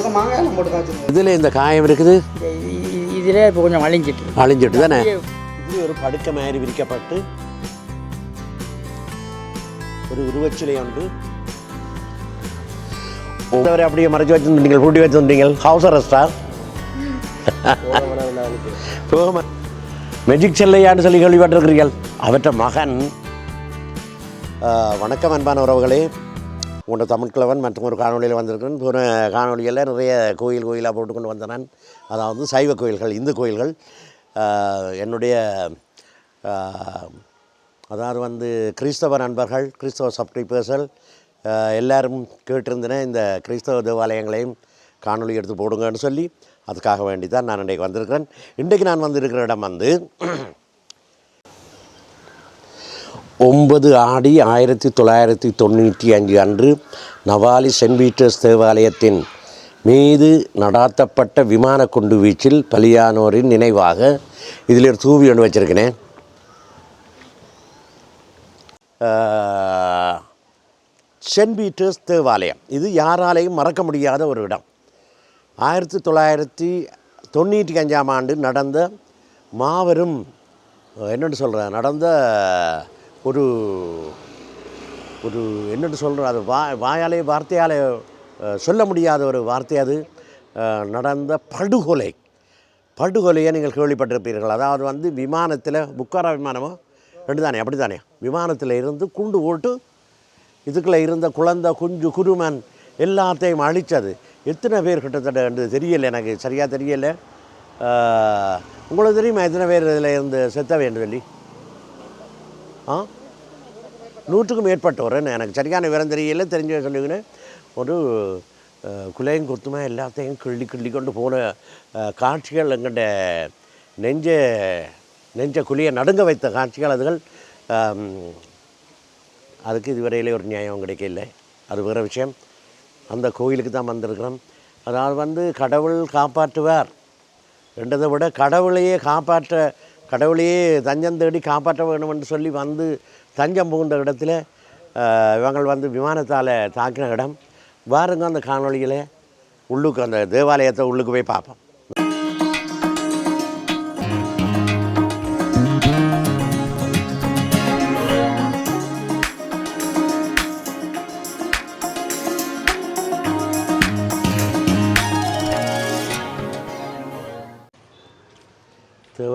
முழுக்க மாங்காய் நம்ம போட்டு காய்ச்சிருந்தோம் இதில் இந்த காயம் இருக்குது? இதில் இப்போ கொஞ்சம் அழிஞ்சிட்டு அழிஞ்சிட்டு தானே? இது ஒரு படுக்கை மாதிரி விரிக்கப்பட்டு ஒரு உருவச்சிலை உண்டு. உங்களை அப்படியே மறைச்சு வச்சிருந்தீங்க பூட்டி வச்சிருந்தீங்க ஹவுஸ் அரெஸ்டா போகாம மெஜிக் செல்லையான்னு சொல்லி கேள்விப்பட்டிருக்கிறீர்கள்? அவற்ற மகன் வணக்கம் அன்பான உறவுகளே. உங்களோட தமிழ் கிழவன் மற்றும் ஒரு காணொலியில் வந்திருக்கிறேன். ஒரு காணொலியில் நிறைய கோயில் கோயிலாக போட்டுக்கொண்டு வந்த நான். அதாவது சைவ கோயில்கள் இந்து கோயில்கள். என்னுடைய அதாவது வந்து கிறிஸ்தவ நண்பர்கள் கிறிஸ்தவ சப்ஸ்கிரைபர்ஸ்கள் எல்லாரும் கேட்டிருந்தேன் இந்த கிறிஸ்தவ தேவாலயங்களையும் காணொலி எடுத்து போடுங்கன்னு சொல்லி அதுக்காக வேண்டி தான் நான் இன்றைக்கு வந்திருக்கிறேன். இன்றைக்கு நான் வந்திருக்கிற இடம் வந்து ஒன்பது ஆடி ஆயிரத்தி தொள்ளாயிரத்தி தொண்ணூற்றி அஞ்சு அன்று நவாலி சென்ட் பீட்டர்ஸ் தேவாலயத்தின் மீது நடாத்தப்பட்ட விமான குண்டு வீச்சில் பலியானோரின் நினைவாக இதில் ஒரு தூவி ஒன்று வச்சுருக்கினேன் சென்ட் பீட்டர்ஸ் தேவாலயம். இது யாராலையும் மறக்க முடியாத ஒரு இடம். ஆயிரத்தி தொள்ளாயிரத்தி தொண்ணூற்றி அஞ்சாம் ஆண்டு நடந்த மாபெரும் என்னென்னு சொல்கிறேன் நடந்த ஒரு ஒரு என்னென்னு சொல்கிற அது வா வாயாலே வார்த்தையாலே சொல்ல முடியாத ஒரு வார்த்தை அது. நடந்த படுகொலை. படுகொலையை நீங்கள் கேள்விப்பட்டிருப்பீர்கள். அதாவது வந்து விமானத்தில் புக்காரா விமானமோ? ரெண்டு தானே அப்படி தானே விமானத்தில் இருந்து குண்டு போட்டு இதுக்குள்ளே இருந்த குழந்தை குஞ்சு குருமன் எல்லாத்தையும் அழித்தது எத்தனை பேர் கிட்டத்தட்ட என்று எனக்கு சரியாக தெரியலை. உங்களுக்கு தெரியுமா எத்தனை பேர் இதில் இருந்து செத்த வேண்டும் சொல்லி? ஆ? நூற்றுக்கும் மேற்பட்டவர். என்ன எனக்கு சரியான விவரம் தெரியல தெரிஞ்ச சொல்லிக்கினேன் ஒரு குலையும் குத்துமாக எல்லாத்தையும் கிள்ளி கிள்ளி கொண்டு போன காட்சிகள் எங்கள்ட நெஞ்ச நெஞ்ச குழியை நடுங்க வைத்த காட்சிகள் அதுகள். அதுக்கு இதுவரையிலே ஒரு நியாயம் கிடைக்கல அது வேறு விஷயம். அந்த கோயிலுக்கு தான் வந்திருக்கிறோம். அதாவது வந்து கடவுள் காப்பாற்றுவார். என்றதை விட கடவுளையே காப்பாற்ற கடவுளையே தஞ்சம் தேடி காப்பாற்ற வேணும் என்று சொல்லி வந்து தஞ்சம் புகுந்த இடத்துல இவங்கள் வந்து விமானத்தால் தாக்கின இடம். வாருங்க அந்த காணொளியில் உள்ளுக்கு அந்த தேவாலயத்தை உள்ளுக்கு போய் பார்ப்போம்.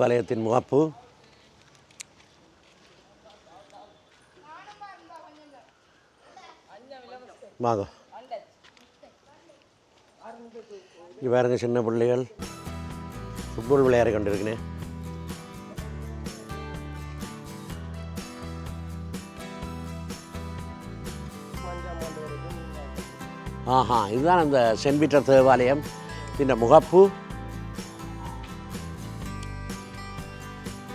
தேவாலயத்தின் முகப்பு. வாங்க. இங்கே பாருங்க சின்ன பிள்ளைகள். ஃபுட்பால் விளையாட கொண்டிருக்கிறேன். ஆஹா இதுதான் அந்த சென்ட் பீட்டர் தேவாலயம். இந்த முகப்பு.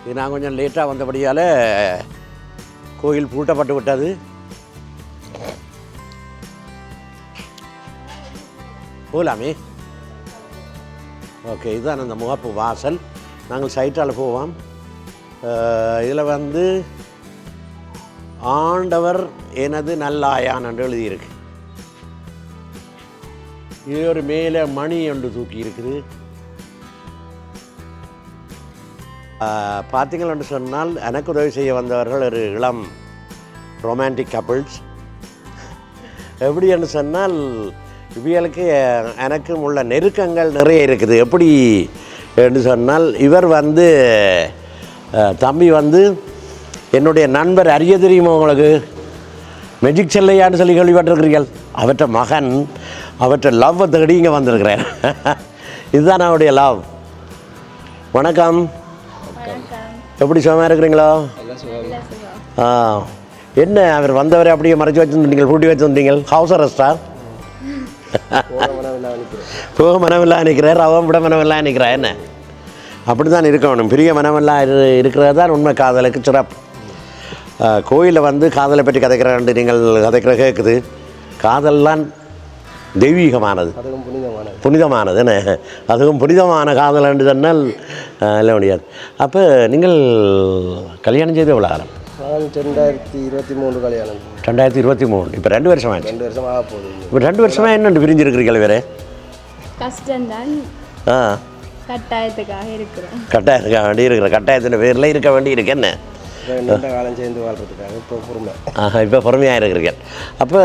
இது நான் கொஞ்சம் லேட்டாக வந்தபடியால் கோயில் பூட்டப்பட்டு விட்டது. போகலாமே. ஓகே இதுதான் அந்த முகப்பு வாசல். நாங்கள் சைட்டால் போவோம். இதில் வந்து ஆண்டவர் எனது நல்லாயான் என்று எழுதியிருக்கு. இது ஒரு மேலே மணி ஒன்று தூக்கி இருக்குது பார்த்தீங்களென்று சொன்னால் எனக்கு உதவி செய்ய வந்தவர்கள் ஒரு இளம் ரொமான்டிக் கப்பிள்ஸ் எப்படி என்று சொன்னால் இவர்களுக்கு எனக்கும் உள்ள நெருக்கங்கள் நிறைய இருக்குது. எப்படி என்று சொன்னால் இவர் வந்து தம்பி வந்து என்னுடைய நண்பர் அறிய தெரியுமா உங்களுக்கு? மெஜிக் செல்லையான்னு சொல்லி கேள்விப்பட்டிருக்கிறீர்கள். அவற்ற மகன் அவற்ற லவ்வை தேடி இங்கே வந்திருக்கிறேன் இதுதான் அவருடைய லவ் வணக்கம். எப்படி சுகமாக இருக்கிறீங்களா? ஆ. என்ன அவர் வந்தவரை அப்படியே மறைச்சு வச்சுருந்தீங்க பூட்டி வச்சுருந்தீங்க ஹவுஸ் அரெஸ்டா போக மனமில்லா நிற்கிறார் அவன் விட மனமில்லா நிற்கிறா என்ன? அப்படி தான் இருக்கணும். பெரிய மனமெல்லாம் இரு இருக்கிறது தான் உண்மை காதலுக்கு சிறப்பு. கோயிலில் வந்து காதலை பற்றி கதைக்கிறாண்டு நீங்கள் கதைக்கிற கேட்குது காதல்லாம் தெய்வீகமானது. அதுவும் புனிதமானது. புனிதமானது என்ன? அதுவும் புனிதமான காதல் என்று சொன்னால் இல்லை முடியாது. அப்போ நீங்கள் கல்யாணம் செய்து எவ்வளோ காலம்? ரெண்டாயிரத்தி இருபத்தி மூணு கல்யாணம். ரெண்டாயிரத்தி இருபத்தி மூணு இப்போ ரெண்டு வருஷம் ஆச்சு. ரெண்டு வருஷம் ஆக போகுது இப்போ ரெண்டு வருஷமாக என்னென்று பிரிஞ்சிருக்கிறீர்கள் வேறு? கஷ்டம்தான். ஆ. கட்டாயத்துக்காக இருக்கிறோம். கட்டாயம் இருக்க வேண்டி இருக்கிற கட்டாயத்தின் பேரில் இருக்க வேண்டி இருக்கு என்ன? காலம் சேர்ந்து வாழ்றதுக்காக இப்போ பொறுமை. ஆஹா இப்போ பொறுமையாக இருக்கிறீர்கள். அப்போ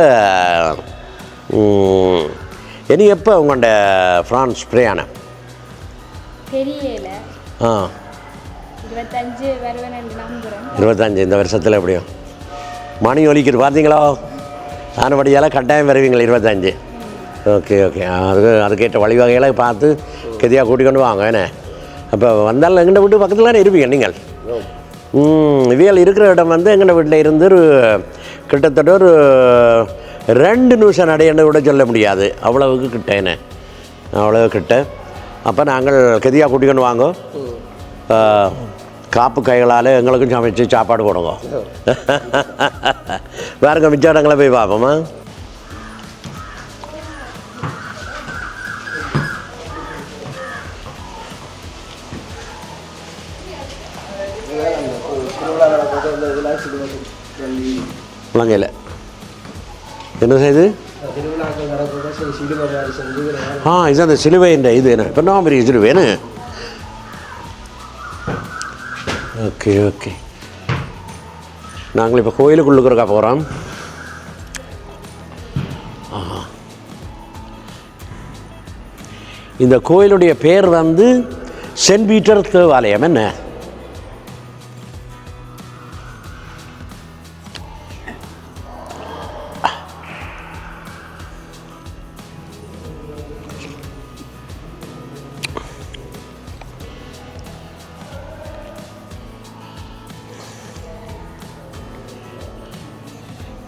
எப்போ உங்கள்ட ஃப்ரான்ஸ் பிரயாணம்? தெரியல. ஆ. இருபத்தஞ்சு இந்த வருஷத்தில் எப்படியும் மணி ஒலிக்குது பார்த்தீங்களோ ஆனபடியால் கட்டாயம் வருவீங்களா இருபத்தஞ்சு. Okay okay. அதுக்கு அதுக்கேற்ற வழிவகைகளை பார்த்து கெதியாக கூட்டிக் கொண்டு வாங்க என்ன? அப்போ வந்தாலும் எங்கள்ட வீட்டு பக்கத்தில் இருப்பீங்க நீங்கள்? ம் இவியல் இருக்கிற இடம் வந்து எங்கள்ட வீட்டில் இருந்து ஒரு கிட்டத்தட்ட ஒரு ரெண்டு நிமிஷம் நடையன்னு கூட சொல்ல முடியாது. அவ்வளவுக்கு கிட்ட என்ன? அவ்வளவு கிட்ட. அப்போ நாங்கள் கெதியாக கூட்டிக் கொண்டு வாங்க. காப்பு கைகளால் எங்களுக்கும் சமைச்சு சாப்பாடு போடுங்க வேறுங்க மிச்ச இடங்களை போய் பார்ப்போமா? முழங்கையில் என்ன இதெல்லாம் ஆ இது அந்த சிலுவை என்ற இது என்ன? இப்போ நான் பெரிய சிலுவைன்னு ஓகே ஓகே. நாங்கள் இப்போ கோயிலுக்குள்ளுக்குறக்கா போகிறோம் இந்த கோயிலுடைய பேர் வந்து சென்ட் பீட்டர் தேவாலயம் என்ன?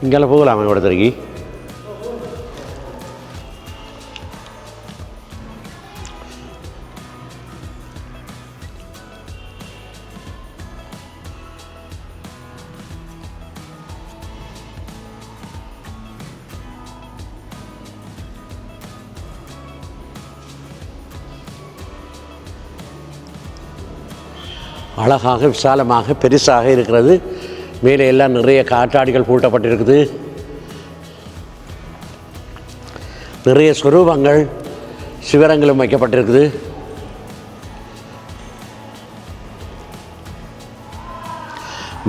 இங்கெல்லாம் போகலாமா இடத்துக்கு அழகாக விசாலமாக பெருசாக இருக்கிறது. மேலே எல்லாம் நிறைய காற்றாடிகள் பூட்டப்பட்டிருக்குது. நிறைய ஸ்வரூபங்கள் சிவரங்களும் வைக்கப்பட்டிருக்குது.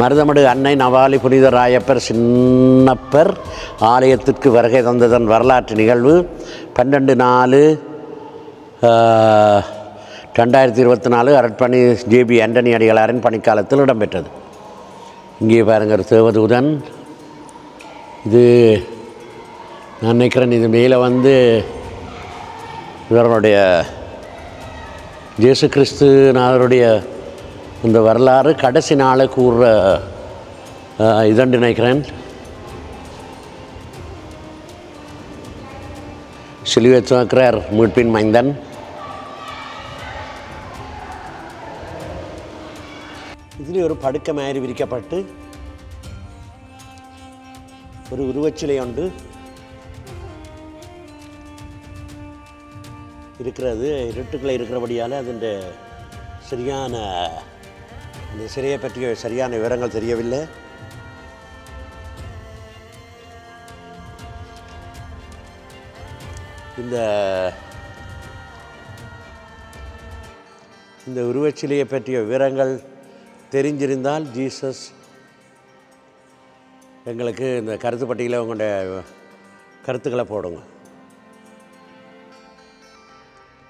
மருதமடு அன்னை நவாலி புனித ராயப்பர் சின்னப்பர் ஆலயத்திற்கு வருகை தந்ததன் வரலாற்று நிகழ்வு. பன்னெண்டு நாலு ரெண்டாயிரத்தி இருபத்தி நாலு அரட்பணி ஜேபி ஆண்டனி அடிகளாரின் பணிக்காலத்தில் இடம்பெற்றது. இங்கே பாருங்க ஒரு தேவதூதன் இது நான் நினைக்கிறேன் இது மேலே வந்து இவருடைய ஜேசு கிறிஸ்துநாதருடைய இந்த வரலாறு கடைசி நாளை கூறுற இதன்று நினைக்கிறேன். சிலுவை சுமக்கிறார் மீட்பின் மைந்தன். இதில் ஒரு படுக்கை மாதிரி விரிக்கப்பட்டு ஒரு உருவச்சிலை ஒன்று இருக்கிறது. இருட்டுக்களை இருக்கிறபடியால் அதன் சரியான அந்த சிறையை பற்றிய சரியான விவரங்கள் தெரியவில்லை. இந்த இந்த உருவச்சிலையை பற்றிய விவரங்கள் தெரிஞ்சிருந்தால் ஜீசஸ் எங்களுக்கு இந்த கருத்து பட்டியலில் உங்களுடைய கருத்துக்களை போடுங்க.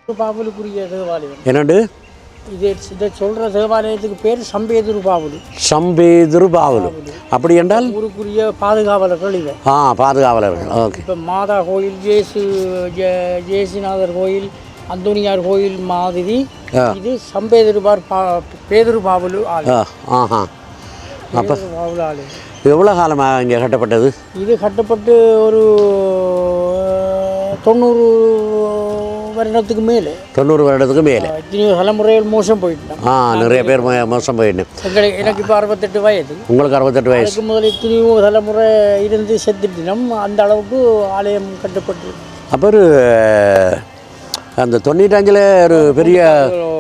பாவலுக்குரிய தேவாலயம். என்னண்டு? இது இதை சொல்கிற தேவாலயத்துக்கு பேர் சம்பேதுரு பாவலு சம்பேதுரு பாவலு அப்படி என்றால்? ஊருக்குரிய பாதுகாவலர்கள் இவை ஆ பாதுகாவலர்கள். ஓகே. இப்போ மாதா கோயில் ஜேசு ஜே- ஜேசுநாதர் கோயில் அந்தோனியார் கோயில் மாதிரி. இது சம்பேதுருபார் பா பேதுரு பாவலு ஆலயம். ஆ ஆஹா. அப்போ எவ்வளோ காலமாக இங்கே கட்டப்பட்டது? இது கட்டப்பட்டு ஒரு தொண்ணூறு வருடத்துக்கு மேலே. தொண்ணூறு வருடத்துக்கு மேலே. எத்தனையோ தலைமுறைகள் மோசம் போயிட்டோம் ஆ நிறைய பேர் மோசம் போயிட்டு. எங்களுக்கு எனக்கு இப்போ அறுபத்தெட்டு வயது. உங்களுக்கு அறுபத்தெட்டு வயசு. அதுக்கு முதல் எத்தனையோ தலைமுறை இருந்து செத்துட்டினோம் அந்த அளவுக்கு ஆலயம் கட்டப்பட்டு. அப்போ ஒரு அந்த தொண்ணூற்றஞ்சில் ஒரு பெரிய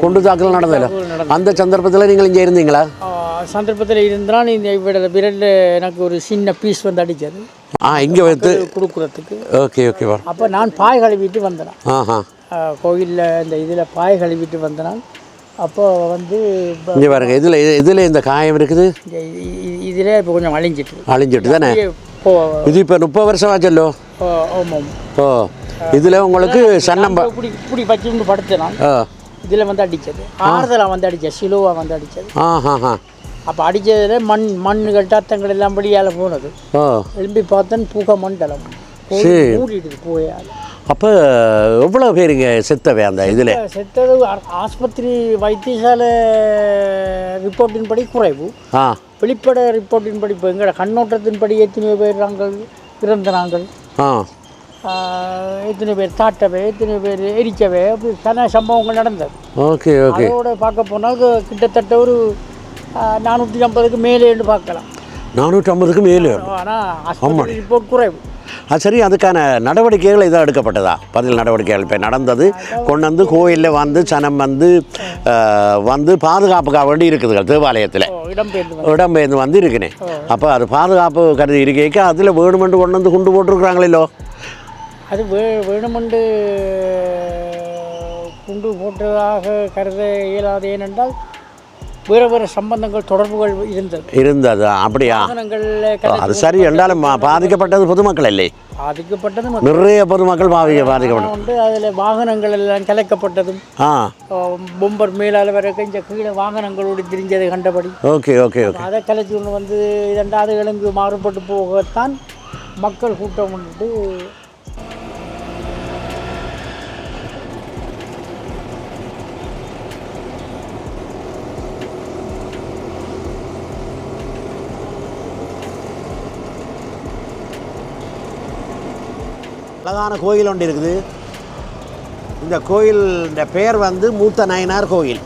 குண்டு தாக்கல் நடந்ததில்ல அந்த சந்தர்ப்பத்தில் நீங்கள் இங்கே இருந்தீங்களா? சந்தர்ப்பத்தில் இருந்தால் இந்த விரலில் எனக்கு ஒரு சின்ன பீஸ் வந்து அடித்தது ஆ இங்கே வைத்து. கொடுக்குறதுக்கு. ஓகே ஓகே அப்போ நான் பாய் கழுவிட்டு வந்தேன். ஆஹா கோயிலில் இந்த இதில் பாய் கழுவிட்டு வந்தனால் அப்போ வந்து இங்கே பாருங்க இதில் இதில் இந்த காயம் இருக்குது. இதில் இப்போ கொஞ்சம் அழிஞ்சிட்டு அழிஞ்சிட்டு தானே? இது இப்போ முப்பது வருஷம் ஆச்சல்லோ ஆமாம். ஓ இதில் உங்களுக்கு சன்னம் ப- இப்படி இப்படி வச்சு படுத்தினான் இதில் வந்து அடித்தது ஆறுதலாக வந்து அடித்தது சிலுவா வந்து அடித்தது அப்போ அடித்ததில் மண் மண்ணுகள் டத்தங்கள் எல்லாம் வெளியால் போனது. எழும்பி பார்த்தேன் புகை மண்டலம். மூடிடுது புகையால் அப்போ எவ்வளோ பேருங்க செத்தவை அந்த இதில்? செத்தது ஆஸ்பத்திரி வைத்தியசாலை ரிப்போர்ட்டின் படி குறைவு. வெளிப்பட ரிப்போர்ட்டின் படி இப்போ எங்களோட கண்ணோட்டத்தின்படி எத்தனை பேர் நாங்கள் இறந்த நாங்கள். ஆ ஆஹ், எத்தனை பேர் தாட்டவை எத்தனை பேர் எரிக்கவை அப்படி பல சம்பவங்கள் நடந்தது. Okay okay. அதோட பார்க்க போனால் கிட்டத்தட்ட ஒரு நானூற்றி ஐம்பதுக்கு மேலேன்னு பார்க்கலாம். நானூற்றம்பதுக்கு மேலே. ஆனால் ரிப்போர்ட் குறைவு. அது சரி அதுக்கான நடவடிக்கைகள் இதாக எடுக்கப்பட்டதா? பதில் நடவடிக்கைகள் இப்போ நடந்தது. கொண்டு வந்து கோயிலில் வந்து சனம் வந்து வந்து பாதுகாப்புக்காக வேண்டி இருக்குதுகள் தேவாலயத்தில். இடம்பெயர்ந்து வந்து இடம்பெயர்ந்து வந்து இருக்குனே அப்போ அது பாதுகாப்பு கருதி இருக்கைக்கு அதில் வேணுமென்று கொண்டு வந்து குண்டு போட்டிருக்கிறாங்களோ அது வே வேணுமென்று குண்டு போட்டதாக கருத இயலாது ஏனென்றால் வேறு வேறு சம்பந்தங்கள் தொடர்புகள் இருந்தது. இருந்தது. அப்படியா? அது சரி என்றாலும் பாதிக்கப்பட்டது பொதுமக்கள் இல்லை பாதிக்கப்பட்டது நிறைய பொதுமக்கள் பாதிக்க பாதிக்கப்பட்டது வந்து அதில் வாகனங்கள் எல்லாம் கலைக்கப்பட்டதும் பொம்பர் மேலால் வர கொஞ்சம் கீழே வாகனங்களோடு திரிஞ்சது கண்டபடி. Okay okay okay. அதை கலைச்சி கொண்டு வந்து இரண்டாவது கிழங்கு மாறுபட்டு போகத்தான் மக்கள் கூட்டம் வந்துட்டு அழகான கோயில் ஒன்று இருக்குது. இந்த கோயில் பெயர் வந்து மூத்த நயனார் கோயில்.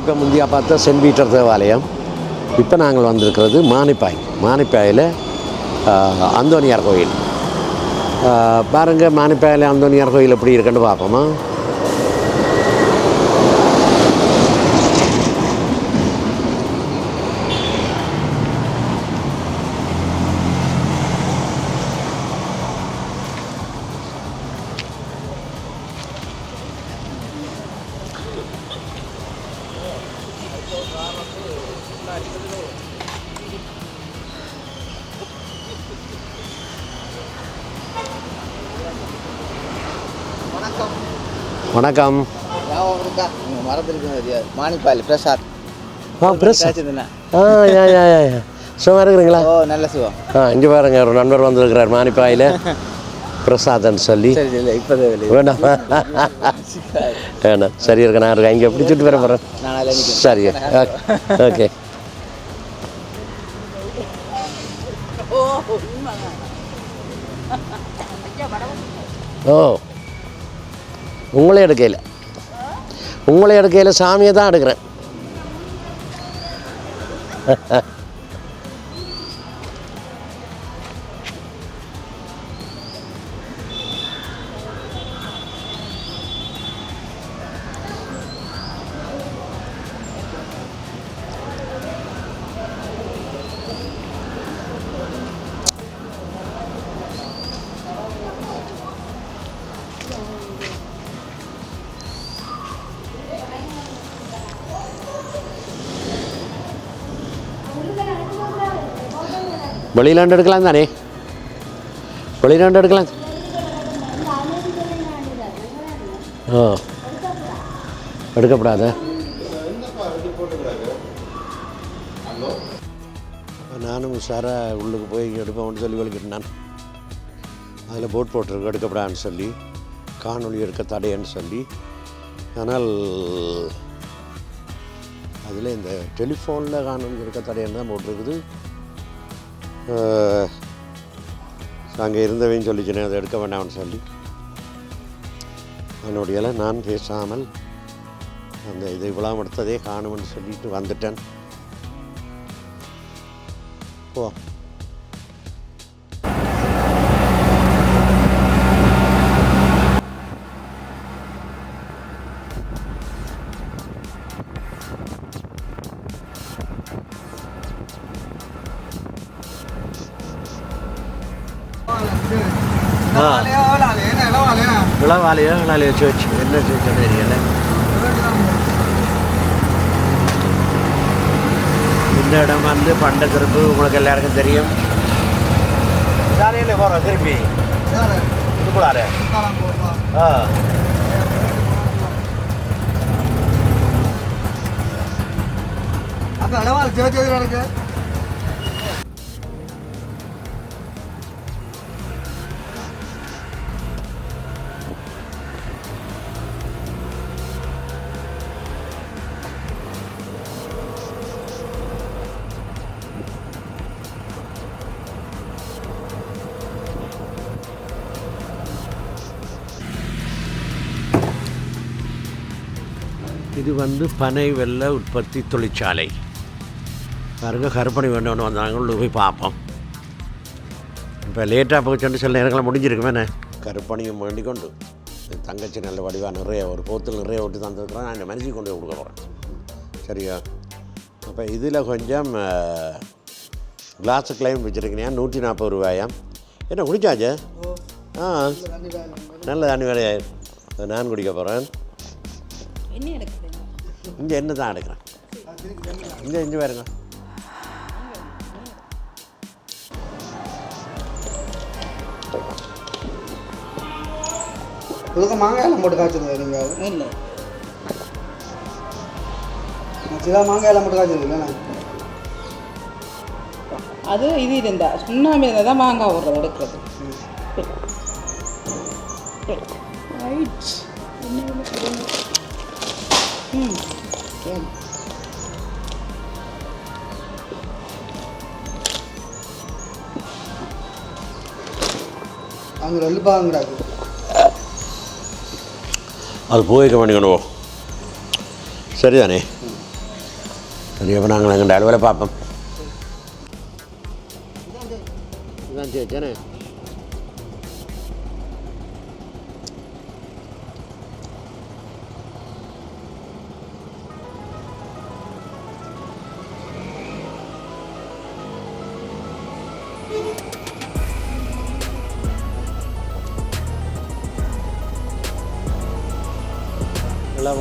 இப்போ முந்தியா பார்த்த சென்ட் பீட்டர் தேவாலயம் இப்போ நாங்கள் வந்திருக்கிறது மானிப்பாய். மானிப்பாயில் அந்தோனியார் கோயில். பாருங்கள் மானிப்பாயில் அந்தோனியார் கோயில் எப்படி இருக்குன்னு பார்ப்போமா? வணக்கம். மாணிப்பால் பிரசாத் ஆ கிடைச்சதுண்ணா ஆ யா யா. சும்மா இருக்கிறீங்களா? ஓ நல்ல சிவம் ஆ இங்கே பாருங்க ஒரு நண்பர் வந்திருக்கிறார் மானிப்பாயில். பிரசாதன் சொல்லி. வேண்டாம் வேண்டாம் சரி இருக்கு நான் இருக்கேன். இங்கே பிடிச்சிட்டு வர போகிறேன் சரி ஓகே. ஓ. உங்களே எடுக்கையில். உங்களே எடுக்கையில் சாமியை தான் எடுக்கிறேன். வெளியிலாண்டு எடுக்கலாம் தானே வெளியிலாண்டு எடுக்கலாம் ஓ. எடுக்கப்படாத? நானும் உஷாராக உள்ளுக்கு போய் எடுப்பேன் சொல்லி வலிக்கிட்டு நான். அதில் போட் போட்டிருக்கு எடுக்கப்படான்னு சொல்லி காணொலி எடுக்க தடைன்னு சொல்லி. ஆனால் அதில் இந்த டெலிஃபோனில் காணொலி எடுக்க தடையன்னு தான் போட்டிருக்குது. அங்கே இருந்தவையும் சொல்லிச்சினேன் அதை எடுக்க வேண்டாம்னு சொல்லி. என்னுடைய நான் பேசாமல் அந்த இது இவ்வளோ எடுத்ததே காணும்னு சொல்லிட்டு வந்துட்டேன். போ. இளவாலையோ இளவாலையோ சேர்ச் என்ன சேர்ச்சு தெரியல இந்த இடம் வந்து பண்டத்திற்கு உங்களுக்கு எல்லாருக்கும் தெரியும். சாலையில் போகிறோம் திருப்பி இதுக்குள்ளார. ஆ. அப்போ இடவாள் சேர்த்து இருக்கு இது வந்து பனை வெள்ள உற்பத்தி தொழிற்சாலை. பாருங்க கருப்பணி வேண்டும்னு வந்தாங்க உள்ள போய் பார்ப்போம். இப்போ லேட்டாக போச்சுன்னு சில நேரங்களில் முடிஞ்சிருக்குமே என்ன? கருப்பணியும் வேண்டி கொண்டு என் தங்கச்சி நல்ல வடிவாக நிறைய ஒரு போத்தில் நிறைய ஓட்டி தந்துருக்குறேன் நான் இந்த மனுஷி கொண்டு போய் கொடுக்க போகிறேன் சரியா? அப்போ இதில் கொஞ்சம் கிளாஸு கிளைம் வச்சுருக்கீங்க நூற்றி நாற்பது ரூபாயாம் என்ன குடிச்சாச்சு? ஆ. நல்ல தண்ணி வேலையாக நான் குடிக்க போகிறேன் என்ன எடுக்குது இங்கே என்ன தான் எடுக்கிறேன்? இங்கே இங்கே பாருங்க. இதுக்கு மாங்காய் எல்லாம் போட்டு காய்ச்சிருந்தேன் நீங்கள் இல்லை. சில மாங்காய் எல்லாம் போட்டு காய்ச்சிருக்கீங்களா அது இது இருந்தா சுண்ணாம்பு இருந்தால் தான் மாங்காய் விடுறது எடுக்கிறது. ரைட். ம் சரி. அங்கே ரெண்டு பாங்கிறாக்கு அது போய்க்க பண்ணிக்கணும் சரிதானே சரி அப்போ நாங்கள் எங்கள் அலுவலை பார்ப்போம் இதான் சரி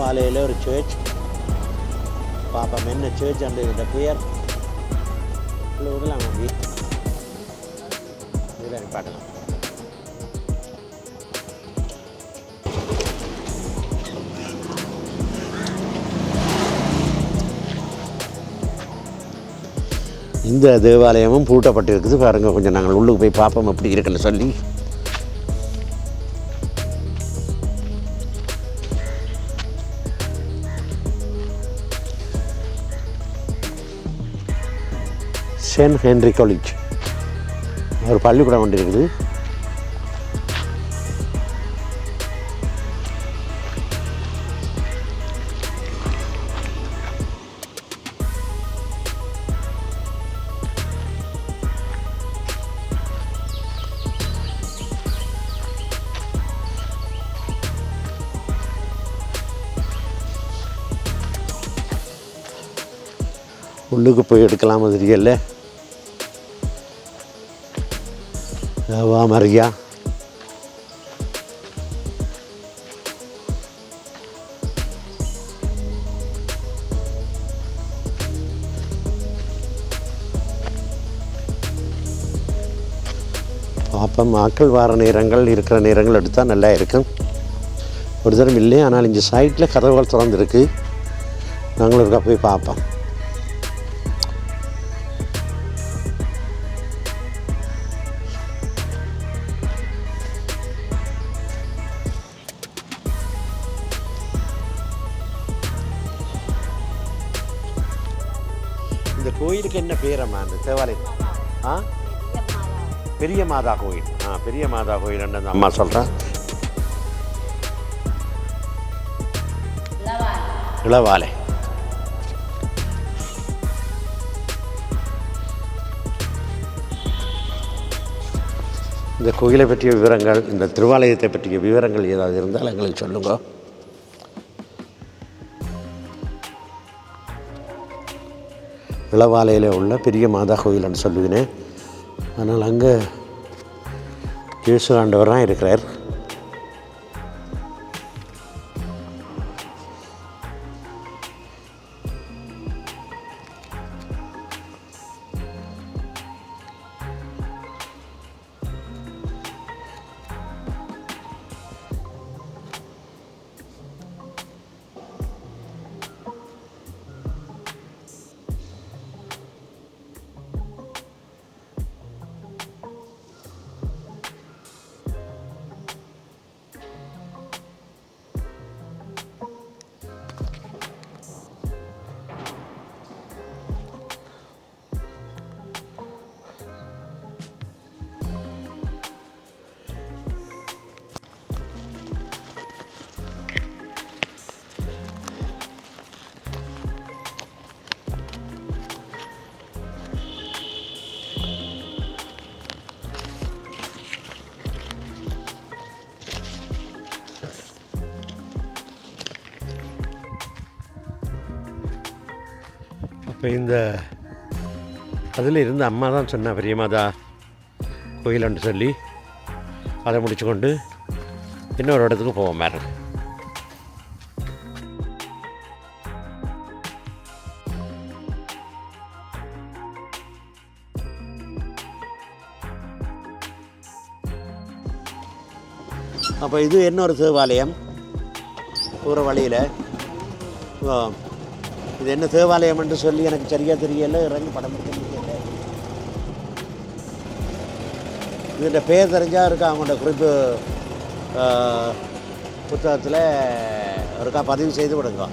காலையில் ஒரு சேர்ச் பாப்பா என்ன சேர்ச் அந்த இந்த பெயர் விடலாம் அப்படி இதில் பாட்டலாம் இந்த தேவாலயமும் பூட்டப்பட்டு இருக்குது பாருங்க கொஞ்சம் நாங்கள் உள்ளுக்கு போய் பார்ப்போம் அப்படி இருக்குன்னு சொல்லி. சென்ட் ஹென்ரி காலேஜ் ஒரு பள்ளிக்கூடம் ஒன்று இருக்குது. உள்ளுக்கு போய் எடுக்கலாம் தெரியல வா மரியா பாப்பம் ஆக்கள் வார நேரங்கள் இருக்கிற நேரங்கள் எடுத்தால் நல்லா இருக்கும். ஒரு தரம் இல்லை ஆனால் இந்த சைட்டில் கதவுகள் திறந்துருக்கு. நாங்களும் இருக்கா போய் பார்ப்போம். கோயிலுக்கு என்ன பேரம்மா அந்த தேவாலயம் ஆ? பெரிய மாதா கோயில். ஆ பெரிய மாதா கோயில் அந்த அம்மா சொல்கிறேன் இளவாலை. இந்த கோயிலை பற்றிய விவரங்கள் இந்த திருவாலயத்தை பற்றிய விவரங்கள் ஏதாவது இருந்தால் எங்களுக்கு சொல்லுங்க. இளவாலையில் உள்ள பெரிய மாதா கோயில்னு சொல்லுவினேன் ஆனால் அங்கே இயேசு ஆண்டவர் தான் இருக்கிறார். இப்போ இந்த அதில் இருந்த அம்மா தான் சொன்னா பெரியமாதா கோயிலன்னு சொல்லி அதை முடிச்சு கொண்டு இன்னொரு இடத்துக்கு போவோம் மேடம். அப்போ இது இன்னொரு சிவாலயம். போகிற வழியில் இது என்ன தேவாலயம் என்று சொல்லி எனக்கு சரியாக தெரியல இறங்கி படம் பிடிக்க முடியல. இதோட பேர் தெரிஞ்சால் இருக்கா அவங்களோட குறிப்பு புத்தகத்தில் இருக்கா பதிவு செய்து விடுங்க